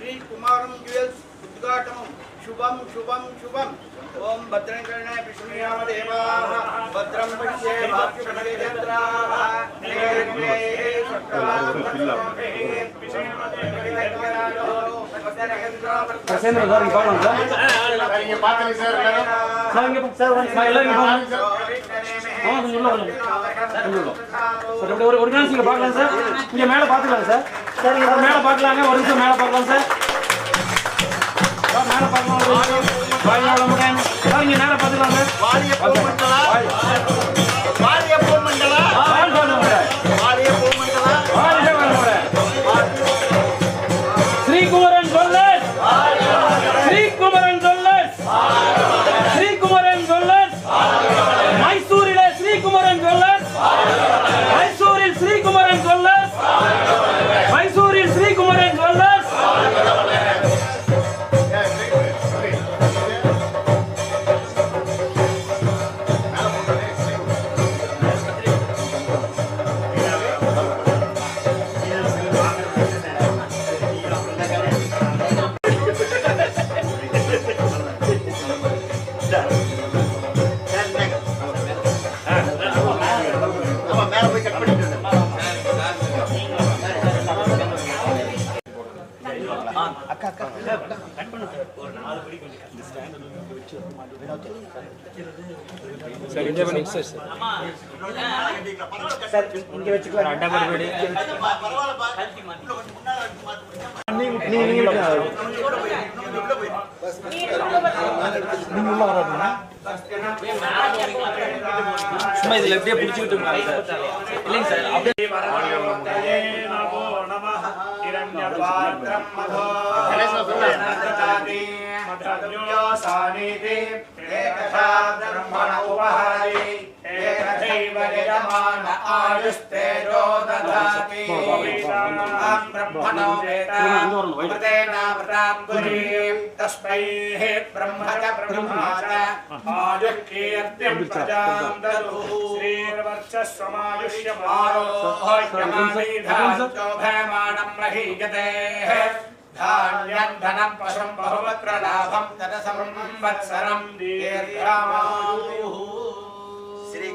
श्रीकुमारं jewels शुभम शुभम शुभम शुभम् ॐ भद्रङ्करणाय विष्णुयामदेवाः भद्रं पश्ये ಸರ್ ಹಿಂಗೆ ಪಾತ್ರ ಸರ್ ಸರ್ ಹಿಂಗೆ ಸರ್ ಒಂದು ಸ್ಮೈಲ್ ಹಿಂಗೆ ஆமா கொஞ்சம் உள்ள சார் அப்படியே ஒரு ஒரு நிமிஷம் இங்க பார்க்கலாம் சார். இங்க மேல பாத்துக்கலாம் சார். சார் இங்க மேல பார்க்கலாங்க. ஒரு நிமிஷம் மேல பார்க்கலாம் சார். மேல பார்க்கலாம் சார் இங்க மேல சார். மேல போய் கட் பண்ணிட்டு சார் சும்மா இதுல எப்படியே பிடிச்சிட்டு இருக்காங்க சார். இல்லைங்க சார் அப்படியே சாமி यजमान आयुस्ते रोदधाति। ब्रह्मणो वेदामृतेनामृताम् गुरीम् तस्मै ब्रह्मण ब्रह्माण आयुः कीर्तिम् प्रजाम् दरुः श्रीर्वर्चस्वमायुष्यमारोह्यमानीधाञ्चोभयमाणम् महीयते धान्यम् धनम् पशुम् बहुवत्र लाभम् तदसम् वत्सरम् दीर्घामायुः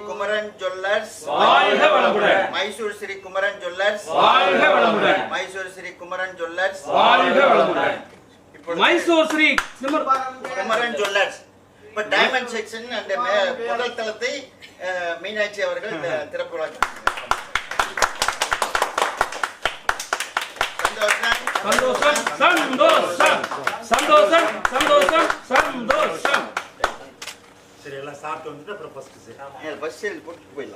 குமரன் ஜுவல்லர்ஸ். வாழ்க வளமுடன். மைசூர் ஸ்ரீ குமரன் ஜுவல்லர்ஸ். வாழ்க வளமுடன். மைசூர் ஸ்ரீ குமரன் ஜுவல்லர்ஸ். வாழ்க வளமுடன். இப்பொழுது மைசூர் ஸ்ரீ குமரன் ஜுவல்லர்ஸ். இப்ப டைமண்ட் செக்ஷன் அந்த முதல் தளத்தை மீனாட்சி அவர்கள் த- திறப்பு விழா சந்தோஷம். சந்தோஷம். சந்தோஷம். help us still put well.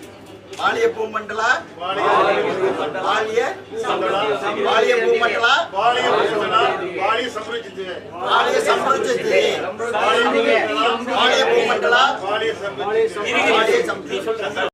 வாலிய பூமண்டலா? வாலிய வாலிய பூமண்டலா? வாலிய பூமண்டலா, வாலிய சம்ருஜித்து. வாலிய சம்பிரஜித்து வாலிய பூமண்டலா? வாலிய சம்ருஜித்து.